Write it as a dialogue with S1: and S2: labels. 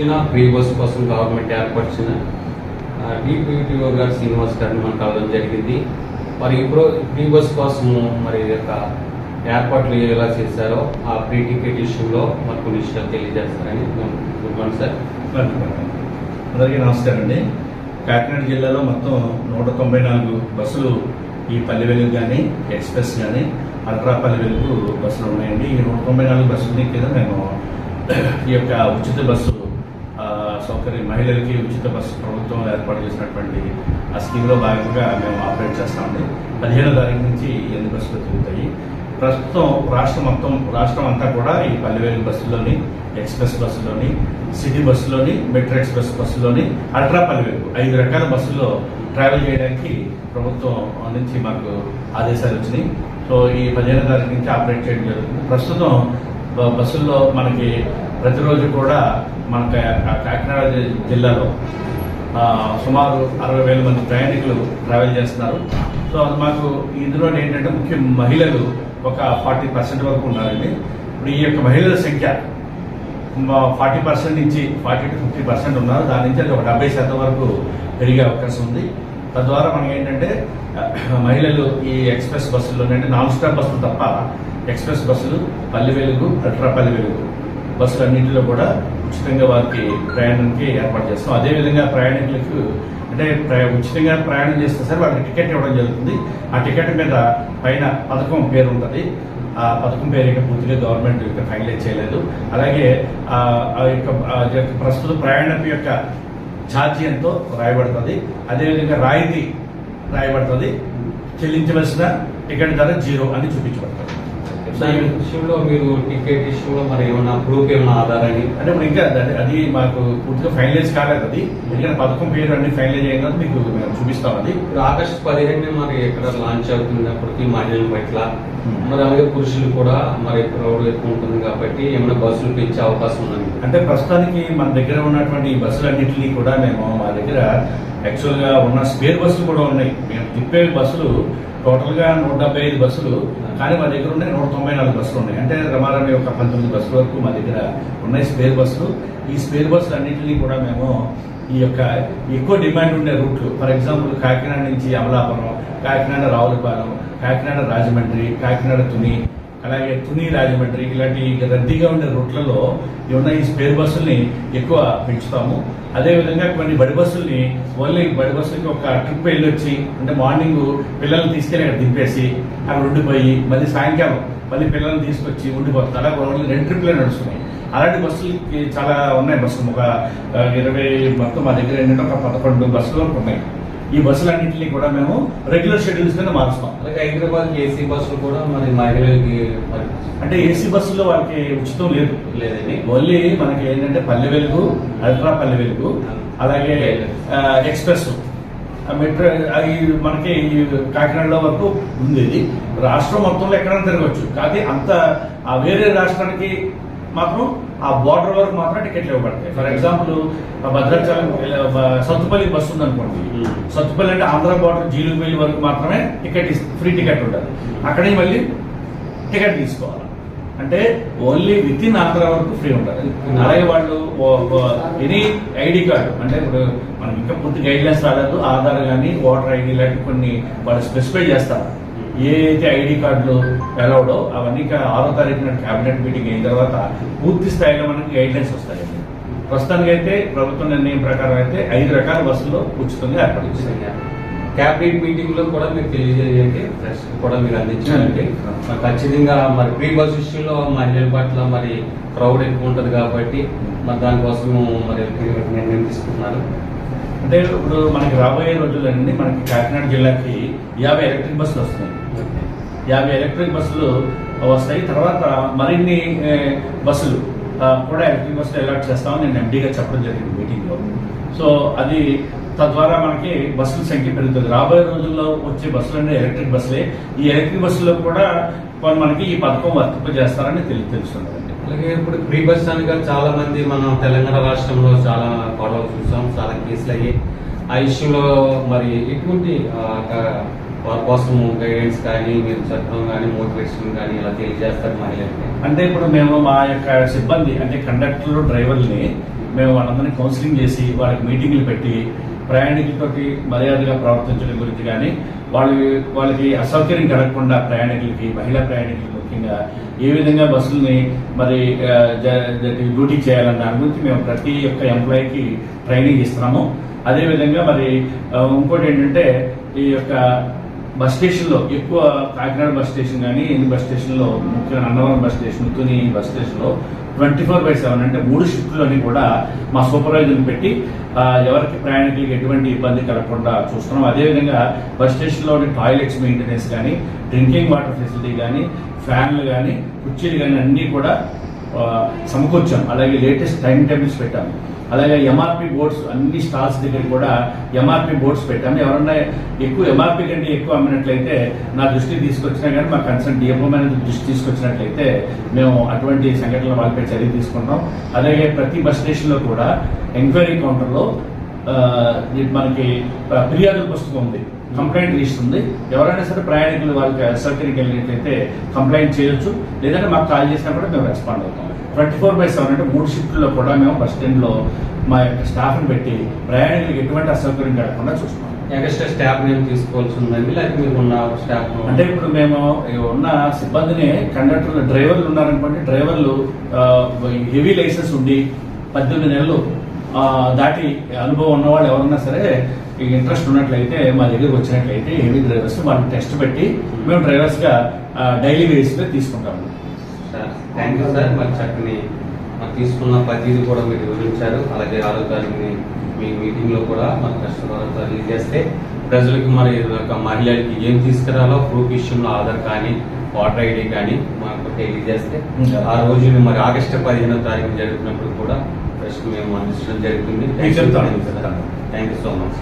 S1: ఇచ్చిన free bus కోసం government ఏర్పరిచిన డిపిటిఓ గారు శ్రీనివాస్ గారిని మనం కలవడం జరిగింది. మరి ఇప్పుడు ఫ్రీ బస్ కోసము మరి ఈ యొక్క ఏర్పాట్లు ఎలా చేశారో ఆ ఫ్రీ టికెట్ ఇష్యూలో మరి కొన్ని విషయాలు తెలియజేస్తారని గుడ్ మార్నింగ్ సార్.
S2: అందరికీ నమస్కారం అండి. కాకినాడ జిల్లాలో మొత్తం నూట తొంభై నాలుగు బస్సులు ఈ పల్లె వెలుగు కానీ ఎక్స్ప్రెస్ కానీ అల్ట్రా పల్లె వెలుగు బస్సులు ఉన్నాయండి. ఈ నూట తొంభై నాలుగు బస్సుల కింద మేము ఈ యొక్క ఉచిత బస్సు సౌకర్యం మహిళలకి ఉచిత బస్సు ప్రభుత్వం ఏర్పాటు చేసినటువంటి ఆ స్కీమ్లో భాగంగా మేము ఆపరేట్ చేస్తామండి పదిహేనో తారీఖు నుంచి ఎన్ని బస్సులు తిరుగుతాయి. ప్రస్తుతం రాష్ట్రం మొత్తం రాష్ట్రం అంతా కూడా ఈ పల్లెవేలు బస్సులోని ఎక్స్ప్రెస్ బస్సులోని సిటీ బస్సులోని మెట్రో ఎక్స్ప్రెస్ బస్సులోని అల్ట్రా పల్లెవేలు ఐదు రకాల బస్సుల్లో ట్రావెల్ చేయడానికి ప్రభుత్వం నుంచి మాకు ఆదేశాలు వచ్చినాయి. సో ఈ పదిహేను తారీఖు నుంచి ఆపరేట్ చేయడం జరుగుతుంది. ప్రస్తుతం బస్సుల్లో మనకి ప్రతిరోజు కూడా మన కా- కాకినాడ జిల్లాలో సుమారు అరవై వేల మంది ప్రయాణికులు ట్రావెల్ చేస్తున్నారు. సో అది మాకు ఇందులో ఏంటంటే ముఖ్య మహిళలు ఒక ఫార్టీ పర్సెంట్ వరకు ఉన్నారండి. ఇప్పుడు ఈ యొక్క మహిళల సంఖ్య ఫార్టీ పర్సెంట్ నుంచి ఫార్టీ టు ఫిఫ్టీ పర్సెంట్ ఉన్నారు. దాని నుంచి అది ఒక డెబ్బై శాతం వరకు పెరిగే అవకాశం ఉంది. తద్వారా మనకి ఏంటంటే మహిళలు ఈ ఎక్స్ప్రెస్ బస్సుల్లో అంటే నాన్ స్టాప్ బస్సులు తప్ప ఎక్స్ప్రెస్ బస్సులు పల్లె వెలుగు అల్ట్రా పల్లె వెలుగు. బస్సులు అన్నింటిలో కూడా ఉచితంగా వారికి ప్రయాణానికి ఏర్పాటు చేస్తాం. అదేవిధంగా ప్రయాణికులకు అంటే ఉచితంగా ప్రయాణం చేస్తే సరే వాళ్ళకి టికెట్ ఇవ్వడం జరుగుతుంది. ఆ టికెట్ మీద పైన పథకం పేరు ఉంటుంది. ఆ పథకం పేరు ఇంకా పూర్తిగా గవర్నమెంట్ ఇంకా ఫైనలైజ్ చేయలేదు. అలాగే ఆ యొక్క ఆ యొక్క ప్రస్తుత ప్రయాణం యొక్క ఛార్జీ ఎంతో రాయబడుతుంది. అదేవిధంగా రాయితీ రాయబడుతుంది. చెల్లించవలసిన టికెట్ ధర జీరో అని చూపించబడుతుంది.
S1: దాని విషయంలో మీరు టికెట్ ఇష్యూలో మరి ఏమైనా ప్రూఫ్ ఏమైనా ఆధారని
S2: అంటే ఇప్పుడు ఇంకా అది- మాకు పూర్తిగా ఫైనలైజ్ కాలేదు అది. ఎందుకంటే పథకం పేరు అన్ని ఫైనలైజ్ తర్వాత మీకు మేము చూపిస్తాం అది.
S1: ఆగస్టు పదిహేను మరి ఎక్కడ లాంచ్ అవుతున్నప్పటికీ మహిళల పట్ల
S2: Hmm.
S1: మరి అలాగే పురుషులు కూడా మరి క్రౌడ్ ఎక్కువ ఉంటుంది కాబట్టి ఏమైనా బస్సులు పెంచే అవకాశం ఉంది
S2: అంటే ప్రస్తుతానికి మన దగ్గర ఉన్నటువంటి ఈ బస్సులన్నింటినీ కూడా మేము మా దగ్గర యాక్చువల్గా ఉన్న స్పేర్ బస్సులు కూడా ఉన్నాయి. మేము తిప్పే బస్సులు టోటల్గా నూట డెబ్బై ఐదు బస్సులు కానీ మా దగ్గర ఉన్నాయి నూట తొంభై నాలుగు బస్సులు ఉన్నాయి. అంటే రమారమి ఒక పంతొమ్మిది బస్సుల వరకు మా దగ్గర ఉన్నాయి స్పేర్ బస్సులు. ఈ స్పేర్ బస్సులు అన్నింటినీ కూడా మేము ఈ యొక్క ఎక్కువ డిమాండ్ ఉండే రూట్లు ఫర్ ఎగ్జాంపుల్ కాకినాడ నుంచి అమలాపురం కాకినాడ రావులపాలెం కాకినాడ రాజమండ్రి కాకినాడ తుని అలాగే తుని రాజమండ్రి ఇలాంటి రద్దీగా ఉండే రూట్లలో ఉన్న ఈ స్పేర్ బస్సుల్ని ఎక్కువ పెంచుతాము. అదేవిధంగా కొన్ని బడి బస్సుల్ని ఓన్లీ బడి బస్సులకి ఒక ట్రిప్ వెళ్ళొచ్చి అంటే మార్నింగ్ పిల్లల్ని తీసుకెళ్ళి అక్కడ దింపేసి అక్కడ ఉండిపోయి మళ్ళీ సాయంకాలం మళ్ళీ పిల్లల్ని తీసుకొచ్చి ఉండిపోతుంది అలా ఓన్లీ రెండు ట్రిప్లే నడుస్తున్నాయి. అలాంటి బస్సులకి చాలా ఉన్నాయి బస్సులు. ఒక ఇరవై మొత్తం మా దగ్గర ఏంటంటే ఒక పదకొండు బస్సులు ఉన్నాయి. ఈ బస్సులన్నింటినీ కూడా మేము రెగ్యులర్ షెడ్యూల్స్ కింద మారుస్తాం.
S1: అలాగే హైదరాబాద్ ఏసీ బస్సులు కూడా మరి మహిళలకి
S2: అంటే ఏసీ బస్సులో వాళ్ళకి ఉచితం లేదు.
S1: లేదండి.
S2: ఓన్లీ మనకి ఏంటంటే పల్లె వెలుగు అల్ట్రా పల్లె వెలుగు అలాగే ఎక్స్ప్రెస్. మెట్రో అవి మనకి ఈ కాకినాడలో వరకు ఉంది ఇది. రాష్ట్రం మొత్తంలో ఎక్కడైనా తిరగచ్చు. కాకపోతే అంత ఆ వేరే రాష్ట్రానికి మాత్రం ఆ బార్డర్ వరకు మాత్రం టికెట్లు ఇవ్వబడతాయి. For example Bhadrachalam Sathupalli bus ఉందనుకోండి.
S1: Hmm.
S2: సత్తుపల్లి అంటే ఆంధ్ర బార్డర్ జీలుగుపల్లి వరకు మాత్రమే టికెట్ ఫ్రీ టికెట్ ఉంటుంది అక్కడే మళ్ళీ టికెట్ తీసుకోవాలి. అంటే ఓన్లీ విత్ ఇన్ ఆంధ్ర వరకు ఫ్రీ ఉంటుంది అలాగే వాళ్ళు ఎనీ ఐడి కార్డు అంటే ఇప్పుడు మనకి ఇంకా పూర్తి గైడ్ లైన్స్ రాలేదు ఆధార్ కానీ ఓటర్ ఐడి లాంటి కొన్ని వాళ్ళు స్పెసిఫై చేస్తారు. ఏ అయితే ఐడి కార్డులు అలౌడో అవన్నీ ఆరో తారీఖున క్యాబినెట్ మీటింగ్ అయిన తర్వాత పూర్తి స్థాయిలో మనకి గైడ్ లైన్స్ వస్తాయండి. ప్రస్తుతానికి అయితే ప్రభుత్వ నిర్ణయం ప్రకారం అయితే ఐదు రకాల బస్సుల్లో ఉచితంగా ఏర్పాటు చేశారు.
S1: క్యాబినెట్ మీటింగ్లో కూడా మీరు తెలియజేయండి. కూడా మీరు అందించాలండి మరి ఖచ్చితంగా మరి ప్రీ బస్ ఇష్యూలో మహిళల పట్ల మరి క్రౌడ్ ఎక్కువ ఉంటుంది కాబట్టి మరి దానికోసం మరి నిర్ణయం తీసుకుంటున్నారు.
S2: అంటే ఇప్పుడు మనకి రాబోయే రోజుల్లోనండి మనకి కాకినాడ జిల్లాకి యాభై ఎలక్ట్రిక్ బస్సులు వస్తున్నాయి. యాభై ఎలక్ట్రిక్ బస్సులు వస్తాయి. తర్వాత మరిన్ని బస్సులు కూడా ఎలక్ట్రిక్ బస్సులు అలాట్ చేస్తామని నేను ఎండీగా చెప్పడం జరిగింది మీటింగ్లో. సో అది తద్వారా మనకి బస్సుల సంఖ్య పెరుగుతుంది. రాబోయే రోజుల్లో వచ్చే బస్సులు అంటే ఎలక్ట్రిక్ బస్సులే. ఈ ఎలక్ట్రిక్ బస్సులో కూడా మనకి ఈ పథకం వర్తింపజేస్తారని తెలి తెలుస్తున్నదండి
S1: అలాగే ఇప్పుడు ఫ్రీ బస్ అనగా చాలా మంది మనం తెలంగాణ రాష్ట్రంలో చాలా గొడవలు చూసాం చాలా కేసులు అయ్యి ఆ ఇష్యూలో మరి ఎటువంటి వారి కోసం గైడెన్స్ కానీ మీరు చట్టం కానీ మోటివేషన్ కానీ ఇలా తెలియజేస్తారు మహిళలకి?
S2: అంటే ఇప్పుడు మేము మా యొక్క సిబ్బంది అంటే కండక్టర్లు డ్రైవర్ని మేము వాళ్ళందరినీ కౌన్సిలింగ్ చేసి వాళ్ళకి మీటింగ్లు పెట్టి ప్రయాణికులకి మర్యాదగా ప్రవర్తించడం గురించి కానీ వాళ్ళ వాళ్ళకి అసౌకర్యం కలగకుండా ప్రయాణికులకి మహిళా ప్రయాణికులకి ముఖ్యంగా ఏ విధంగా బస్సుల్ని మరి డ్యూటీ చేయాలన్న దాని గురించి మేము ప్రతి ఒక్క ఎంప్లాయీకి ట్రైనింగ్ ఇస్తున్నాము. అదేవిధంగా మరి ఇంకోటి ఏంటంటే ఈ యొక్క బస్ స్టేషన్లో. ఎక్కువ కాకినాడ బస్ స్టేషన్ కానీ ఎన్ని బస్ స్టేషన్లో ముఖ్యంగా Annavaram bus station Tuni bus స్టేషన్లో ట్వంటీ ఫోర్ బై సెవెన్ అంటే మూడు షిఫ్ట్లని కూడా మా సూపర్వైజర్ని పెట్టి ఎవరికి ప్రయాణికులకి ఎటువంటి ఇబ్బంది కలగకుండా చూస్తున్నాం. అదేవిధంగా బస్ స్టేషన్లోని టాయిలెట్స్ మెయింటెనెన్స్ కానీ డ్రింకింగ్ వాటర్ ఫెసిలిటీ కానీ ఫ్యాన్లు కానీ కుర్చీలు కానీ అన్నీ కూడా సమకూర్చాం. అలాగే లేటెస్ట్ టైం టేబుల్స్ పెట్టాము అలాగే ఎంఆర్పి బోర్డ్స్ అన్ని స్టాల్స్ దగ్గర కూడా ఎంఆర్పి బోర్డ్స్ పెట్టాము ఎవరన్నా ఎక్కువ ఎంఆర్పి కంటే ఎక్కువ అమ్మినట్లయితే నా దృష్టికి తీసుకొచ్చినా కానీ మా కన్సర్న్ డిఎంఓ మేనేజర్ దృష్టి తీసుకొచ్చినట్లయితే మేము అటువంటి సంఘటనలు వాళ్ళపై చర్య తీసుకుంటాం. అలాగే ప్రతి బస్ స్టేషన్లో కూడా ఎంక్వైరీ కౌంటర్లో మనకి ఫిర్యాదుల పుస్తకం ఉంది. కంప్లైంట్ ఉంది ఎవరైనా సరే ప్రయాణికులు వాళ్ళకి అసౌకర్యం కలిగినట్లయితే కంప్లైంట్ చేయొచ్చు. లేదంటే మాకు కాల్ చేసినా కూడా మేము రెస్పాండ్ అవుతాం. ట్వంటీ ఫోర్ బై సెవెన్ అంటే మూడు షిఫ్ట్లో కూడా మేము బస్ స్టాండ్లో మా యొక్క స్టాఫ్ని పెట్టి ప్రయాణికులకు ఎటువంటి అసౌకర్యం కలగకుండా చూస్తున్నాం.
S1: ఎక్స్ట్రా స్టాఫ్ నేను తీసుకోవాల్సి ఉందండి? లేకపోతే మీకు ఉన్న స్టాఫ్
S2: అంటే ఇప్పుడు మేము ఉన్న సిబ్బందిని కండక్టర్లు డ్రైవర్లు ఉన్నారనుకోండి డ్రైవర్లు హెవీ లైసెన్స్ ఉండి పద్దెనిమిది నెలలు దాటి అనుభవం ఉన్నవాళ్ళు ఎవరన్నా సరే ఇంట్రెస్ట్ ఉన్నట్లయితే మా దగ్గరికి వచ్చినట్లయితే హెవీ డ్రైవర్స్ వాళ్ళని టెస్ట్ పెట్టి మేము డ్రైవర్స్గా డైలీ బేసిస్లో తీసుకుంటాము.
S1: Thank you sir. మరి చక్కని మరి తీసుకున్న ప్రతిదీ కూడా మీరు వివరించారు. అలాగే ఆరోగ్యాన్ని మీ మీటింగ్లో కూడా మన కస్టమర్ తెలియజేస్తే ప్రజలకు మరి ఒక మహిళలకి ఏం తీసుకురాలో ప్రూఫ్ విషయంలో ఆధార్ కానీ వాటర్ ఐడి కానీ మాకు తెలియజేస్తే ఆ రోజు మరి ఆగస్టు పదిహేనో తారీఖు జరుగుతున్నప్పుడు కూడా ప్రశ్న మేము అందించడం జరుగుతుంది. Thank you so much.